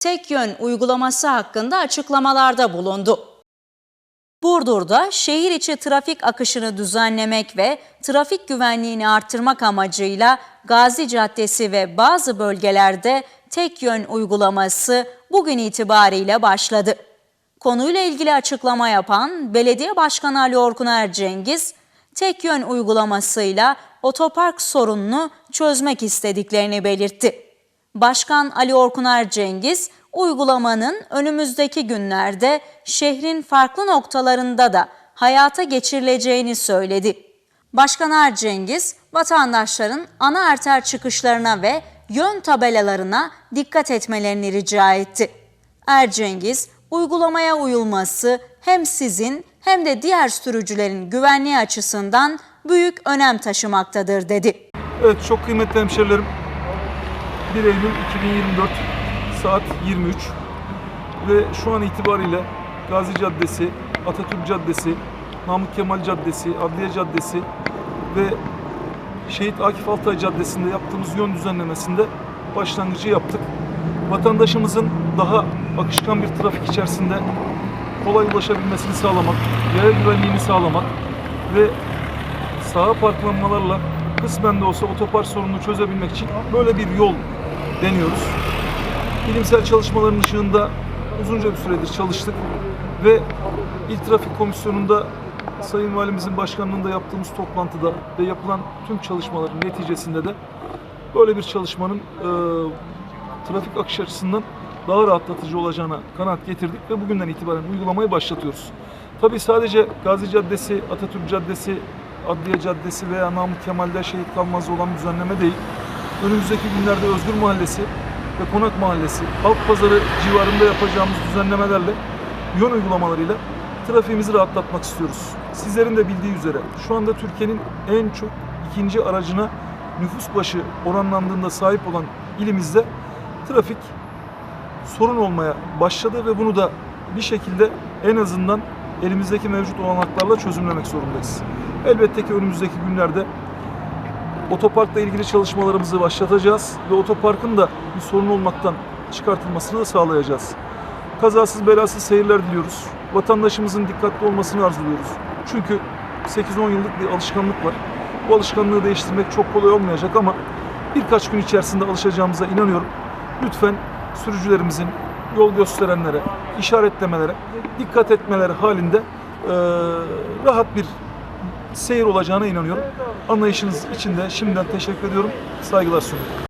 tek yön uygulaması hakkında açıklamalarda bulundu. Burdur'da şehir içi trafik akışını düzenlemek ve trafik güvenliğini artırmak amacıyla Gazi Caddesi ve bazı bölgelerde tek yön uygulaması bugün itibariyle başladı. Konuyla ilgili açıklama yapan Belediye Başkanı Ali Orkun Ercengiz, tek yön uygulamasıyla otopark sorununu çözmek istediklerini belirtti. Başkan Ali Orkun Ercengiz, uygulamanın önümüzdeki günlerde şehrin farklı noktalarında da hayata geçirileceğini söyledi. Başkan Ercengiz, vatandaşların ana arter çıkışlarına ve yön tabelalarına dikkat etmelerini rica etti. Ercengiz, uygulamaya uyulması hem sizin hem de diğer sürücülerin güvenliği açısından büyük önem taşımaktadır dedi. Evet çok kıymetli hemşerilerim. 1 Eylül 2024 saat 23 ve şu an itibariyle Gazi Caddesi, Atatürk Caddesi, Namık Kemal Caddesi, Adliye Caddesi ve Şehit Akif Altay Caddesi'nde yaptığımız yön düzenlemesinde başlangıcı yaptık. Vatandaşımızın daha akışkan bir trafik içerisinde kolay ulaşabilmesini sağlamak, yaya güvenliğini sağlamak ve sağa parklanmalarla kısmen de olsa otopark sorununu çözebilmek için böyle bir yol deniyoruz. Bilimsel çalışmaların ışığında uzunca bir süredir çalıştık ve İl Trafik Komisyonu'nda Sayın Valimizin başkanlığında yaptığımız toplantıda ve yapılan tüm çalışmaların neticesinde de böyle bir çalışmanın e, trafik akış açısından daha rahatlatıcı olacağına kanaat getirdik ve bugünden itibaren uygulamayı başlatıyoruz. Tabii sadece Gazi Caddesi, Atatürk Caddesi, Adliye Caddesi veya Namık Kemal'de şehit kalmazı olan düzenleme değil. Önümüzdeki günlerde Özgür Mahallesi ve Konak Mahallesi, Halk Pazarı civarında yapacağımız düzenlemelerle yön uygulamalarıyla trafiğimizi rahatlatmak istiyoruz. Sizlerin de bildiği üzere şu anda Türkiye'nin en çok ikinci aracına nüfus başı oranlandığında sahip olan ilimizde trafik sorun olmaya başladı ve bunu da bir şekilde en azından elimizdeki mevcut olanaklarla çözümlemek zorundayız. Elbette ki önümüzdeki günlerde otoparkla ilgili çalışmalarımızı başlatacağız ve otoparkın da bir sorun olmaktan çıkartılmasını da sağlayacağız. Kazasız belasız seyirler diliyoruz. Vatandaşımızın dikkatli olmasını arzuluyoruz. Çünkü 8-10 yıllık bir alışkanlık var. Bu alışkanlığı değiştirmek çok kolay olmayacak ama birkaç gün içerisinde alışacağımıza inanıyorum. Lütfen sürücülerimizin yol gösterenlere, işaretlemelere dikkat etmeleri halinde eee, rahat bir seyir olacağına inanıyorum. Anlayışınız için de şimdiden teşekkür ediyorum. Saygılar sunuyorum.